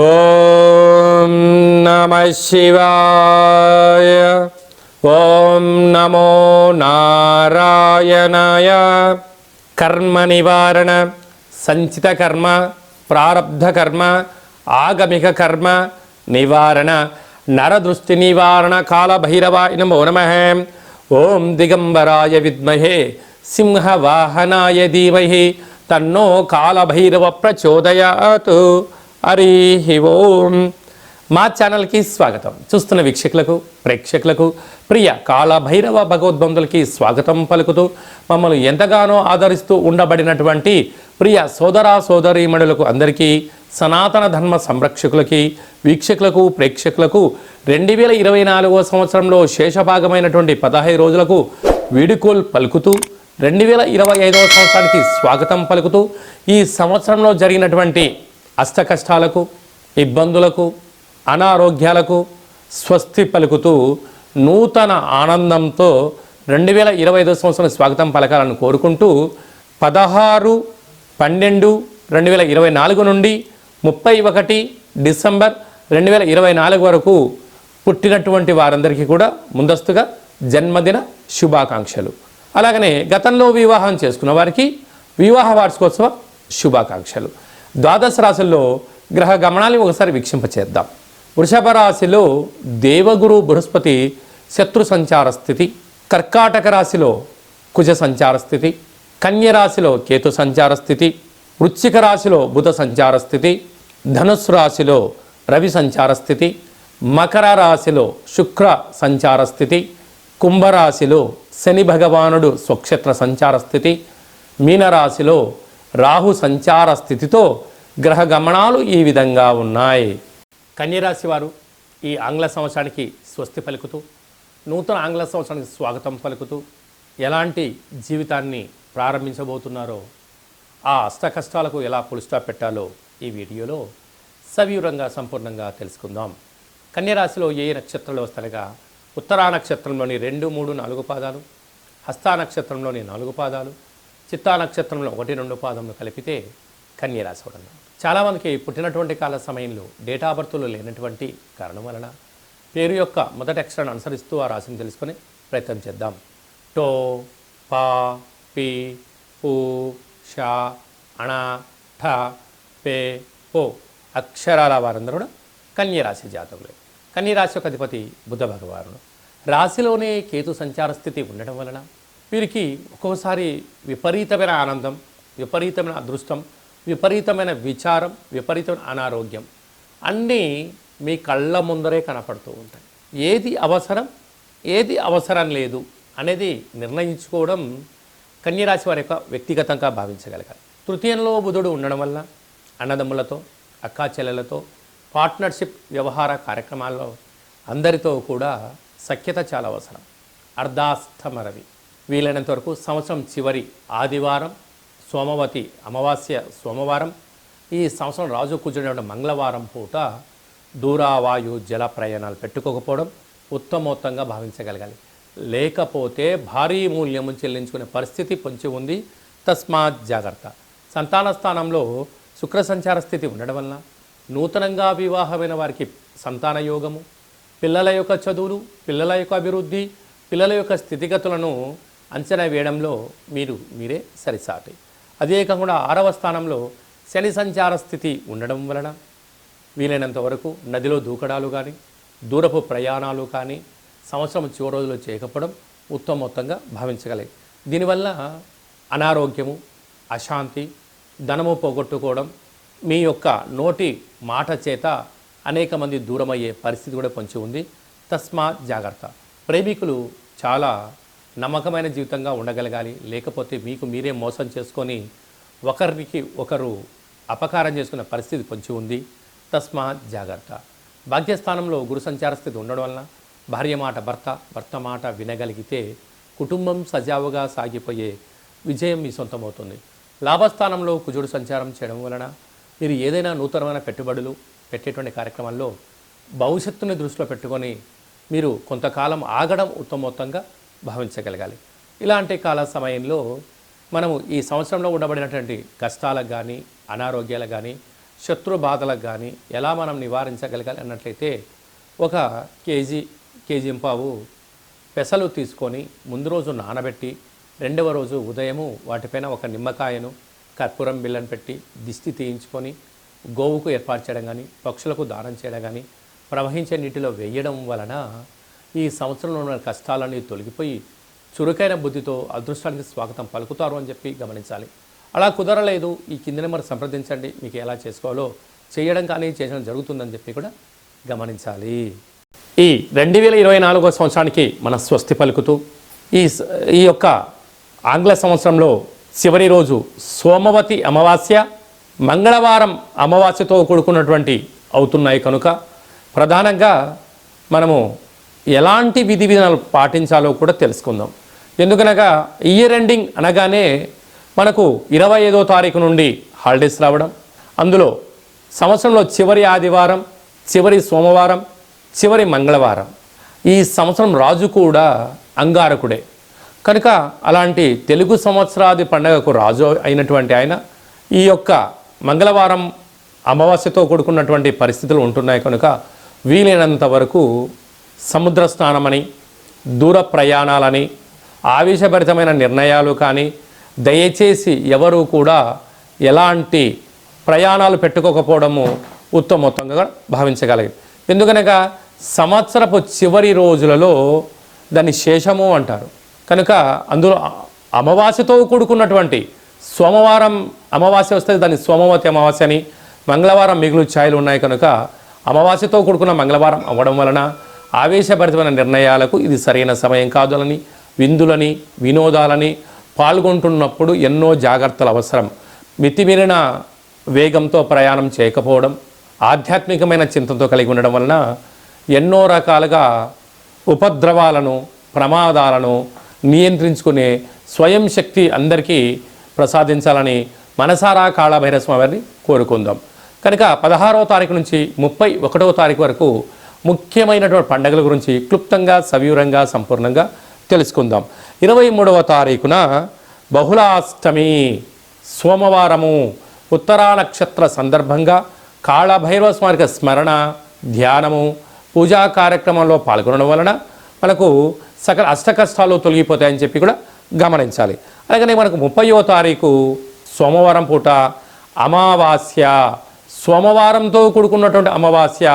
ఓం నమ శివాయ ఓం నమో నారాయణాయ. కర్మ నివారణ సంచిత కర్మ ప్రారబ్ధ కర్మ ఆగమిక కర్మ నివారణ నరదృష్టి నివారణ కాళభైరవాయ నమో నమ. ఓం దిగంబరాయ విద్మహే సింహవాహనాయ ధీమహి తన్నో కాళభైరవ ప్రచోదయాత్. హరి ఓం. మా ఛానల్కి స్వాగతం. చూస్తున్న వీక్షకులకు ప్రేక్షకులకు ప్రియ కాళభైరవ భగవద్బంధులకి స్వాగతం పలుకుతూ మమ్మల్ని ఎంతగానో ఆదరిస్తూ ఉండబడినటువంటి ప్రియ సోదరా సోదరీమణులకు అందరికీ సనాతన ధర్మ సంరక్షకులకి వీక్షకులకు ప్రేక్షకులకు రెండు వేల ఇరవై నాలుగో సంవత్సరంలో శేషభాగమైనటువంటి పదహైదు రోజులకు వీడుకోల్ పలుకుతూ రెండు వేల ఇరవై ఐదవ సంవత్సరానికి స్వాగతం పలుకుతూ ఈ సంవత్సరంలో జరిగినటువంటి అష్టకష్టాలకు ఇబ్బందులకు అనారోగ్యాలకు స్వస్తి పలుకుతూ నూతన ఆనందంతో రెండు వేల ఇరవై ఐదో సంవత్సరం స్వాగతం పలకాలని కోరుకుంటూ పదహారు పన్నెండు రెండు వేల ఇరవై నాలుగు నుండి ముప్పై ఒకటి డిసెంబర్ రెండు వేల ఇరవై నాలుగు వరకు పుట్టినటువంటి వారందరికీ కూడా ముందస్తుగా జన్మదిన శుభాకాంక్షలు. అలాగనే గతంలో వివాహం చేసుకున్న వారికి వివాహ వార్షికోత్సవ శుభాకాంక్షలు. ద్వాదశ రాశుల్లో గ్రహ గమనాన్ని ఒకసారి వీక్షింపచేద్దాం. వృషభ రాశిలో దేవగురు బృహస్పతి శత్రు సంచార స్థితి కర్కాటక రాశిలో కుజ సంచార స్థితి కన్య రాశిలో కేతు సంచార స్థితి వృశ్చిక రాశిలో బుధ సంచార స్థితి ధనుస్సు రాశిలో రవి సంచార స్థితి మకర రాశిలో శుక్ర సంచార స్థితి కుంభరాశిలో శని భగవానుడు స్వక్షేత్ర సంచార స్థితి మీనరాశిలో రాహు సంచార స్థితితో గ్రహ గమనాలు ఈ విధంగా ఉన్నాయి. కన్యరాశి వారు ఈ ఆంగ్ల సంవత్సరానికి స్వస్తి పలుకుతూ నూతన ఆంగ్ల సంవత్సరానికి స్వాగతం పలుకుతూ ఎలాంటి జీవితాన్ని ప్రారంభించబోతున్నారో ఆ అష్ట కష్టాలకు ఎలా పులుస్టాప్ పెట్టాలో ఈ వీడియోలో సవివరంగా సంపూర్ణంగా తెలుసుకుందాం. కన్యరాశిలో ఏ నక్షత్రంలో వస్తాయగా ఉత్తరా నక్షత్రంలోని రెండు మూడు నాలుగు పాదాలు హస్తా నక్షత్రంలోని నాలుగు పాదాలు చిత్తా నక్షత్రంలో ఒకటి రెండు పాదములు కలిపితే కన్యరాశి కూడా చాలామందికి పుట్టినటువంటి కాల సమయంలో డేటా బర్త్లు లేనటువంటి కారణం వలన పేరు యొక్క మొదటి అక్షరాన్ని అనుసరిస్తూ ఆ రాశిని తెలుసుకొని ప్రయత్నం చేద్దాం. టో పా పి ఊ షా అణ ఠ పే పో అక్షరాల వారందరూ కూడా కన్యరాశి జాతకులే. కన్యరాశి యొక్క అధిపతి బుధ భగవానుడు. రాశిలోనే కేతు సంచార స్థితి ఉండడం వలన వీరికి ఒక్కోసారి విపరీతమైన ఆనందం విపరీతమైన అదృష్టం విపరీతమైన విచారం విపరీతమైన అనారోగ్యం అన్నీ మీ కళ్ళ ముందరే కనపడుతూ ఉంటాయి. ఏది అవసరం ఏది అవసరం లేదు అనేది నిర్ణయించుకోవడం కన్యరాశి వారి యొక్క వ్యక్తిగతంగా భావించగలగాలి. తృతీయంలో బుధుడు ఉండడం వల్ల అన్నదమ్ములతో అక్కా చెల్లెలతో పార్ట్నర్షిప్ వ్యవహార కార్యక్రమాల్లో అందరితో కూడా సఖ్యత చాలా అవసరం. అర్ధాస్తమరవి వీలైనంత వరకు సంవత్సరం చివరి ఆదివారం సోమవతి అమావాస్య సోమవారం ఈ సంవత్సరం రాజు కూర్చునే మంగళవారం పూట దూరావాయు జల ప్రయాణాలు పెట్టుకోకపోవడం ఉత్తమోత్తంగా భావించగలగాలి. లేకపోతే భారీ మూల్యము చెల్లించుకునే పరిస్థితి పొంచి ఉంది. తస్మాత్ జాగ్రత్త. సంతాన స్థానంలో శుక్ర సంచార స్థితి ఉండడం వలన నూతనంగా వివాహమైన వారికి సంతాన యోగము పిల్లల యొక్క చదువులు పిల్లల యొక్క అభివృద్ధి పిల్లల యొక్క స్థితిగతులను అంచనా వేయడంలో మీరు మీరే సరిసాటి. అదే కాకుండా ఆరవ స్థానంలో శని సంచార స్థితి ఉండడం వలన వీలైనంత వరకు నదిలో దూకడాలు కానీ దూరపు ప్రయాణాలు కానీ సంవత్సరం చివరి రోజులు చేయకపోవడం ఉత్తమ మొత్తంగా భావించగలే దీనివల్ల అనారోగ్యము అశాంతి ధనము పోగొట్టుకోవడం మీ యొక్క నోటి మాట చేత అనేక మంది దూరమయ్యే పరిస్థితి కూడా పొంచి ఉంది. తస్మాత్ జాగ్రత్త. ప్రేమికులు చాలా నమ్మకమైన జీవితంగా ఉండగలగాలి. లేకపోతే మీకు మీరే మోసం చేసుకొని ఒకరికి ఒకరు అపకారం చేసుకునే పరిస్థితి పొంచి ఉంది. తస్మాత్ జాగ్రత్త. భాగ్యస్థానంలో గురు సంచార స్థితి ఉండడం వలన భార్య మాట భర్త భర్త మాట వినగలిగితే కుటుంబం సజావుగా సాగిపోయే విజయం మీ సొంతమవుతుంది. లాభస్థానంలో కుజుడు సంచారం చేయడం వలన మీరు ఏదైనా నూతనమైన పెట్టుబడులు పెట్టేటువంటి కార్యక్రమంలో భవిష్యత్తుని దృష్టిలో పెట్టుకొని మీరు కొంతకాలం ఆగడం ఉత్తమోత్తంగా భావించగలగాలి. ఇలాంటి కాల సమయంలో మనము ఈ సంవత్సరంలో ఉండబడినటువంటి కష్టాలకు కానీ అనారోగ్యాలకు కానీ శత్రు బాధలకు కానీ ఎలా మనం నివారించగలగాలి అన్నట్లయితే ఒక కేజీ కేజీ పావు పెసలు తీసుకొని ముందు రోజు నానబెట్టి రెండవ రోజు ఉదయము వాటిపైన ఒక నిమ్మకాయను కర్పూరం బిల్లను పెట్టి దిష్టి తీయించుకొని గోవుకు ఏర్పాటు చేయడం కానీ పక్షులకు దానం చేయడం కానీ ప్రవహించే నీటిలో వేయడం వలన ఈ సంవత్సరంలో ఉన్న కష్టాలన్నీ తొలగిపోయి చురుకైన బుద్ధితో అదృష్టానికి స్వాగతం పలుకుతారు అని చెప్పి గమనించాలి. అలా కుదరలేదు. ఈ కింద నెంబర్ సంప్రదించండి. మీకు ఎలా చేసుకోవాలో చేయడం కానీ చేయడం జరుగుతుందని చెప్పి కూడా గమనించాలి. ఈ రెండు వేల ఇరవై నాలుగో సంవత్సరానికి మన స్వస్తి పలుకుతూ ఈ ఈ యొక్క ఆంగ్ల సంవత్సరంలో చివరి రోజు సోమవతి అమావాస్య మంగళవారం అమావాస్యతో కూడుకున్నటువంటి అవుతున్నాయి కనుక ప్రధానంగా మనము ఎలాంటి విధి విధానాలు పాటించాలో కూడా తెలుసుకుందాం. ఎందుకనగా ఇయర్ ఎండింగ్ అనగానే మనకు ఇరవై ఐదో తారీఖు నుండి హాలిడేస్ రావడం అందులో సంవత్సరంలో చివరి ఆదివారం చివరి సోమవారం చివరి మంగళవారం. ఈ సంవత్సరం రాజు కూడా అంగారకుడే. కనుక అలాంటి తెలుగు సంవత్సరాది పండగకు రాజు అయినటువంటి ఆయన ఈ యొక్క మంగళవారం అమావాస్యతో కూడుకున్నటువంటి పరిస్థితులు ఉంటున్నాయి కనుక వీలైనంత వరకు సముద్ర స్నానమని దూర ప్రయాణాలని ఆవేశభరితమైన నిర్ణయాలు కానీ దయచేసి ఎవరు కూడా ఎలాంటి ప్రయాణాలు పెట్టుకోకపోవడము ఉత్తమోత్తంగా భావించగలిగింది ఎందుకనగా సంవత్సరపు చివరి రోజులలో దాన్ని శేషము అంటారు. కనుక అందులో అమావాస్యతో కూడుకున్నటువంటి సోమవారం అమావాస్య వస్తే దాన్ని సోమవతి అమావాస్య అని మంగళవారం మిగులు ఛాయలు ఉన్నాయి కనుక అమావాస్యతో కూడుకున్న మంగళవారం అవ్వడం వలన ఆవేశభరితమైన నిర్ణయాలకు ఇది సరైన సమయం కాదులని విందులని వినోదాలని పాల్గొంటున్నప్పుడు ఎన్నో జాగ్రత్తలు అవసరం. మితిమీరిన వేగంతో ప్రయాణం చేయకపోవడం ఆధ్యాత్మికమైన చింతతో కలిగి ఉండడం వలన ఎన్నో రకాలుగా ఉపద్రవాలను ప్రమాదాలను నియంత్రించుకునే స్వయం శక్తి అందరికీ ప్రసాదించాలని మనసారా కాళభైరస్వామి వారిని కోరుకుందాం. కనుక పదహారవ తారీఖు నుంచి ముప్పై ఒకటవ తారీఖు వరకు ముఖ్యమైనటువంటి పండుగల గురించి క్లుప్తంగా సవివరంగా సంపూర్ణంగా తెలుసుకుందాం. ఇరవై మూడవ తారీఖున బహుళాష్టమి సోమవారము ఉత్తరా నక్షత్ర సందర్భంగా కాళభైరవ స్మారక స్మరణ ధ్యానము పూజా కార్యక్రమంలో పాల్గొనడం వలన మనకు సకల అష్టకష్టాలు తొలగిపోతాయని చెప్పి కూడా గమనించాలి. అలాగనే మనకు ముప్పయో తారీఖు సోమవారం పూట అమావాస్య సోమవారంతో కూడుకున్నటువంటి అమావాస్య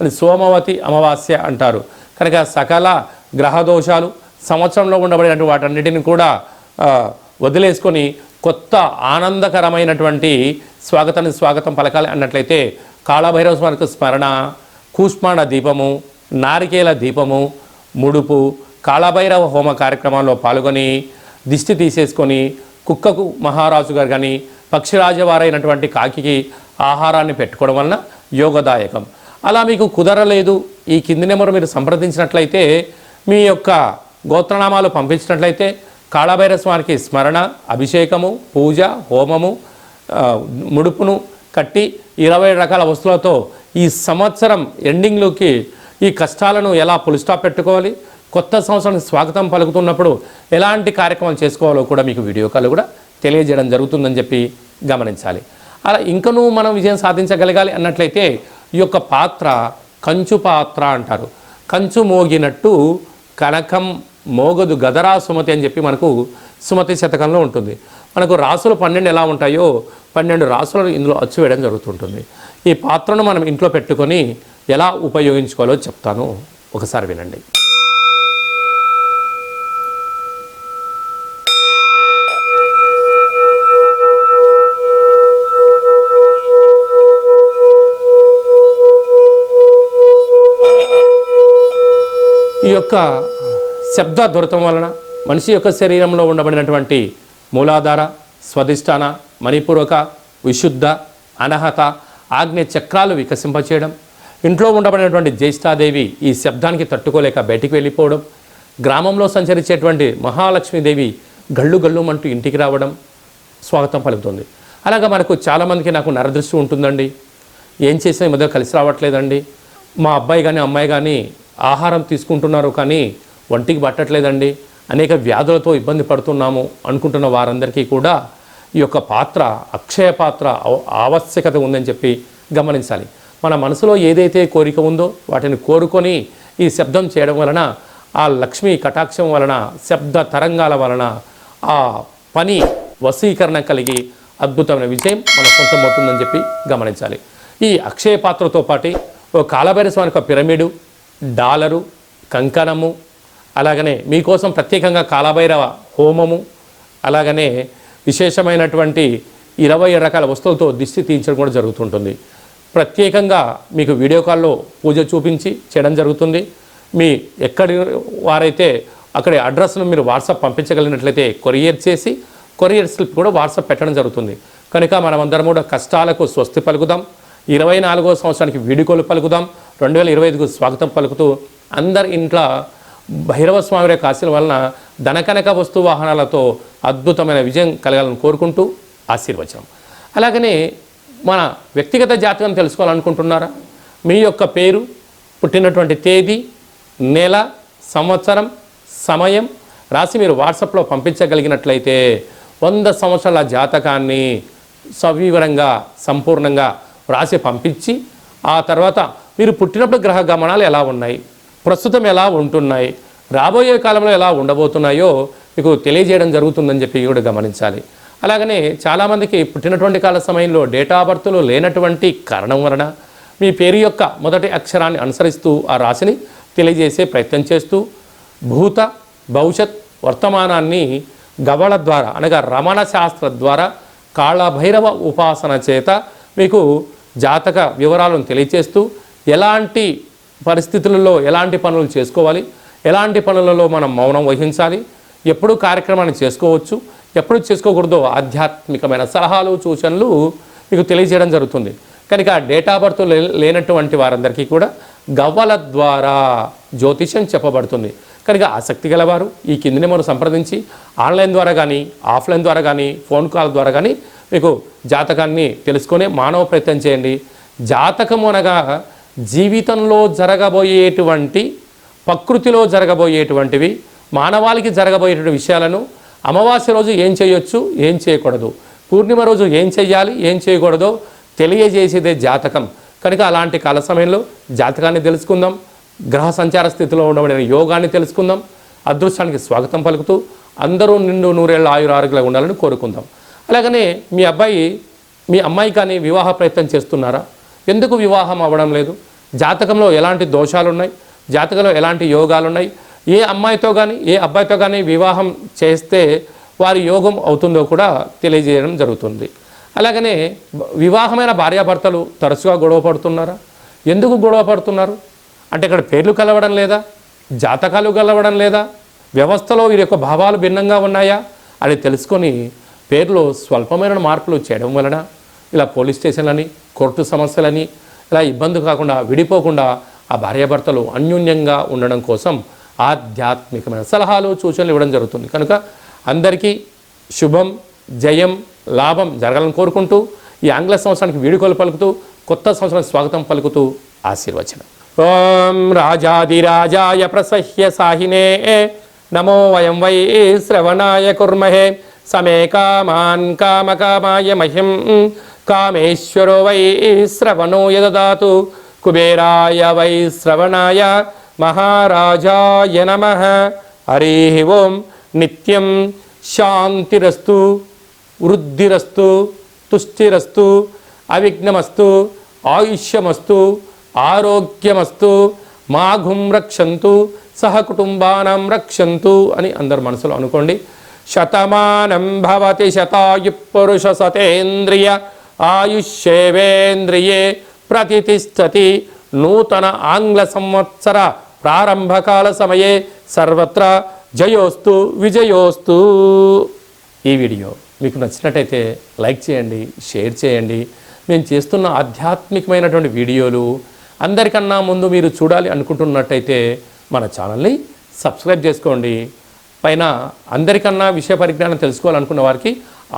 అది సోమవతి అమావాస్య అంటారు. కనుక సకల గ్రహదోషాలు సంవత్సరంలో ఉండబడినటువంటి వాటన్నిటిని కూడా వదిలేసుకొని కొత్త ఆనందకరమైనటువంటి స్వాగతాన్ని స్వాగతం పలకాలి అన్నట్లయితే కాళభైరవ స్వామికి స్మరణ కూష్మాండ దీపము నారికేల దీపము ముడుపు కాళభైరవ హోమ కార్యక్రమాల్లో పాల్గొని దిష్టి తీసేసుకొని కుక్కకు మహారాజు గారు కానీ పక్షిరాజవారైనటువంటి కాకికి ఆహారాన్ని పెట్టుకోవడం వలన యోగదాయకం. అలా మీకు కుదరలేదు ఈ కింది నెంబర్ మీరు సంప్రదించినట్లయితే మీ యొక్క గోత్రనామాలు పంపించినట్లయితే కాళభైర స్వామికి స్మరణ అభిషేకము పూజ హోమము ముడుపును కట్టి ఇరవై రకాల వస్తువులతో ఈ సంవత్సరం ఎండింగ్లోకి ఈ కష్టాలను ఎలా పులిస్టాప్ పెట్టుకోవాలి కొత్త సంవత్సరానికి స్వాగతం పలుకుతున్నప్పుడు ఎలాంటి కార్యక్రమాలు చేసుకోవాలో కూడా మీకు వీడియో కాల్ కూడా తెలియజేయడం జరుగుతుందని చెప్పి గమనించాలి. అలా ఇంకనూ మనం విజయం సాధించగలగాలి అన్నట్లయితే ఈ యొక్క పాత్ర కంచు పాత్ర అంటారు. కంచు మోగినట్టు కనకం మోగదు గదరా సుమతి అని చెప్పి మనకు సుమతి శతకంలో ఉంటుంది. మనకు రాసులు పన్నెండు ఎలా ఉంటాయో పన్నెండు రాసులను ఇందులో అచ్చు వేయడం జరుగుతుంటుంది. ఈ పాత్రను మనం ఇంట్లో పెట్టుకొని ఎలా ఉపయోగించుకోవాలో చెప్తాను. ఒకసారి వినండి. ఈ యొక్క శబ్ద దొరతం వలన మనిషి యొక్క శరీరంలో ఉండబడినటువంటి మూలాధార స్వధిష్టాన మణిపూర్వక విశుద్ధ అనహత ఆగ్నేయ చక్రాలు వికసింపచేయడం ఇంట్లో ఉండబడినటువంటి జ్యేష్ఠాదేవి ఈ శబ్దానికి తట్టుకోలేక బయటికి వెళ్ళిపోవడం గ్రామంలో సంచరించేటువంటి మహాలక్ష్మీదేవి గళ్ళు గళ్ళుమంటూ ఇంటికి రావడం స్వాగతం పలుకుతుంది. అలాగా మనకు చాలామందికి నాకు నరదృష్టి ఉంటుందండి. ఏం చేసినా ఈ మధ్య కలిసి రావట్లేదండి. మా అబ్బాయి కానీ అమ్మాయి కానీ ఆహారం తీసుకుంటున్నారు కానీ ఒంటికి పట్టట్లేదండి. అనేక వ్యాధులతో ఇబ్బంది పడుతున్నాము అనుకుంటున్న వారందరికీ కూడా ఈ యొక్క పాత్ర అక్షయ పాత్ర ఆవశ్యకత ఉందని చెప్పి గమనించాలి. మన మనసులో ఏదైతే కోరిక ఉందో వాటిని కోరుకొని ఈ శబ్దం చేయడం వలన ఆ లక్ష్మీ కటాక్షం వలన శబ్ద తరంగాల వలన ఆ పని వశీకరణ కలిగి అద్భుతమైన విజయం మన సొంతమవుతుందని చెప్పి గమనించాలి. ఈ అక్షయ పాత్రతో పాటు ఓ కాలభైరస్వామి యొక్క పిరమిడు డాలరు కంకణము అలాగనే మీకోసం ప్రత్యేకంగా కాలభైరవ హోమము అలాగనే విశేషమైనటువంటి ఇరవై రకాల వస్తువులతో దిష్టి తీయించడం కూడా జరుగుతుంటుంది. ప్రత్యేకంగా మీకు వీడియో కాల్లో పూజ చూపించి చేయడం జరుగుతుంది. మీ ఎక్కడి వారైతే అక్కడి అడ్రస్ను మీరు వాట్సాప్ పంపించగలిగినట్లయితే కొరియర్ చేసి కొరియర్ స్లిప్ కూడా వాట్సాప్ పెట్టడం జరుగుతుంది. కనుక మనమందరం కూడా కష్టాలకు స్వస్తి పలుకుదాం. ఇరవై నాలుగో సంవత్సరానికి వీడుకోలు పలుకుదాం. రెండు వేల ఇరవై ఐదుకు స్వాగతం పలుకుతూ అందరి ఇంట్లో భైరవ స్వామి యొక్క ఆశీల వలన ధనకనక వస్తు వాహనాలతో అద్భుతమైన విజయం కలగాలని కోరుకుంటూ ఆశీర్వచనం. అలాగనే మన వ్యక్తిగత జాతకం తెలుసుకోవాలనుకుంటున్నారా? మీ యొక్క పేరు పుట్టినటువంటి తేదీ నెల సంవత్సరం సమయం రాసి మీరు వాట్సాప్లో పంపించగలిగినట్లయితే వంద సంవత్సరాల జాతకాన్ని సవివరంగా సంపూర్ణంగా రాసి పంపించి ఆ తర్వాత మీరు పుట్టినప్పుడు గ్రహ గమనాలు ఎలా ఉన్నాయి? ప్రస్తుతం ఎలా ఉంటున్నాయి? రాబోయే కాలంలో ఎలా ఉండబోతున్నాయో మీకు తెలియజేయడం జరుగుతుందని చెప్పి కూడా గమనించాలి. అలాగనే చాలామందికి పుట్టినటువంటి కాల సమయంలో డేటా బర్త్లు లేనటువంటి కారణం వలన మీ పేరు యొక్క మొదటి అక్షరాన్ని అనుసరిస్తూ ఆ రాశిని తెలియజేసే ప్రయత్నం చేస్తూ భూత భవిష్యత్ వర్తమానాన్ని గవళ ద్వారా అనగా రమణ శాస్త్ర ద్వారా కాళభైరవ ఉపాసన చేత మీకు జాతక వివరాలను తెలియచేస్తూ ఎలాంటి పరిస్థితులలో ఎలాంటి పనులు చేసుకోవాలి? ఎలాంటి పనులలో మనం మౌనం వహించాలి? ఎప్పుడు కార్యక్రమాన్ని చేసుకోవచ్చు? ఎప్పుడు చేసుకోకూడదో? ఆధ్యాత్మికమైన సలహాలు సూచనలు మీకు తెలియజేయడం జరుగుతుంది. కనుక డేటా బర్త్ లే- లేనటువంటి వారందరికీ కూడా గవ్వల ద్వారా జ్యోతిష్యం చెప్పబడుతుంది. కనుక ఆసక్తి గలవారు ఈ కిందిని మనం సంప్రదించి ఆన్లైన్ ద్వారా కానీ ఆఫ్లైన్ ద్వారా కానీ ఫోన్ కాల్ ద్వారా కానీ మీకు జాతకాన్ని తెలుసుకొని మానవ ప్రయత్నం చేయండి. జాతకం అనగా జీవితంలో జరగబోయేటువంటి ప్రకృతిలో జరగబోయేటువంటివి మానవాళికి జరగబోయేటువంటి విషయాలను అమావాస్య రోజు ఏం చేయొచ్చు ఏం చేయకూడదు. పూర్ణిమ రోజు ఏం చేయాలి ఏం చేయకూడదో తెలియజేసేదే జాతకం. కనుక అలాంటి కాల సమయంలో జాతకాన్ని తెలుసుకుందాం గ్రహ సంచార స్థితిలో ఉండబడిన యోగాన్ని తెలుసుకుందాం అదృష్టానికి స్వాగతం పలుకుతూ అందరూ నిండు నూరేళ్ళ ఆయుర ఆరోగ్యంగా ఉండాలని కోరుకుందాం. అలాగనే మీ అబ్బాయి మీ అమ్మాయి కానీ వివాహ ప్రయత్నం చేస్తున్నారా? ఎందుకు వివాహం అవ్వడం లేదు? జాతకంలో ఎలాంటి దోషాలు ఉన్నాయి జాతకంలో ఎలాంటి యోగాలు ఉన్నాయి ఏ అమ్మాయితో కానీ ఏ అబ్బాయితో కానీ వివాహం చేస్తే వారి యోగం అవుతుందో కూడా తెలియజేయడం జరుగుతుంది. అలాగనే వివాహమైన భార్యాభర్తలు తరచుగా గొడవ పడుతున్నారా? ఎందుకు గొడవ పడుతున్నారు? అంటే ఇక్కడ పేర్లు కలవడం లేదా? జాతకాలు కలవడం లేదా? వ్యవస్థలో వీరి యొక్క భావాలు భిన్నంగా ఉన్నాయా? అని తెలుసుకొని పేర్లో స్వల్పమైన మార్పులు చేయడం వలన ఇలా పోలీస్ స్టేషన్లని కోర్టు సమస్యలని ఇలా ఇబ్బంది కాకుండా విడిపోకుండా ఆ భార్యాభర్తలు అన్యోన్యంగా ఉండడం కోసం ఆధ్యాత్మికమైన సలహాలు సూచనలు ఇవ్వడం జరుగుతుంది. కనుక అందరికీ శుభం జయం లాభం జరగాలని కోరుకుంటూ ఈ ఆంగ్ల సంవత్సరానికి వీడుకోలు పలుకుతూ కొత్త సంవత్సరానికి స్వాగతం పలుకుతూ ఆశీర్వచనం. ఓం రాజాదిరాజాయ ప్రసహ్య సాహినే నమో వయం వై శ్రవణాయ కుర్మహే. సమే కామాన్ కామకామాయ మహిం కామేశ్వరో వై శ్రవణో యదదాతు. కుబేరాయ వై శ్రవణాయ మహారాజాయ నమ. హరి ఓం నిత్యం శాంతిరస్తు వృద్ధిరస్తు తుష్టిరస్తు అవిఘ్నమస్తు ఆయుష్యమస్తు ఆరోగ్యమస్తు మాఘుం రక్షంతు సహకుటుంబానం రక్షంతు అని అందరు మనసులో అనుకోండి. శతమానం భవతి శతాయు పురుష సతేంద్రియ ఆయుష్యేవేంద్రియే ప్రతిష్టతి నూతన ఆంగ్ల సంవత్సర ప్రారంభకాల సమయే సర్వత్ర జయోస్తు విజయోస్తు. ఈ వీడియో మీకు నచ్చినట్టయితే లైక్ చేయండి షేర్ చేయండి. మేము చేస్తున్న ఆధ్యాత్మికమైనటువంటి వీడియోలు అందరికన్నా ముందు మీరు చూడాలి అనుకుంటున్నట్టయితే మన ఛానల్ని సబ్స్క్రైబ్ చేసుకోండి. పైన అందరికన్నా విషయ పరిజ్ఞానం తెలుసుకోవాలనుకున్న వారికి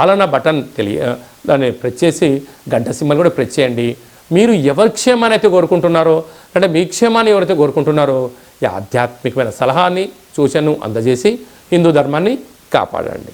ఆలన బటన్ తెలియ దాన్ని ప్రెస్ చేసి గంట సింబల్ కూడా ప్రెస్ చేయండి. మీరు ఎవరి క్షేమాన్ని అయితే కోరుకుంటున్నారో అంటే మీ క్షేమాన్ని ఎవరైతే కోరుకుంటున్నారో ఈ ఆధ్యాత్మికమైన సలహాని సూచనను అందజేసి హిందూ ధర్మాన్ని కాపాడండి.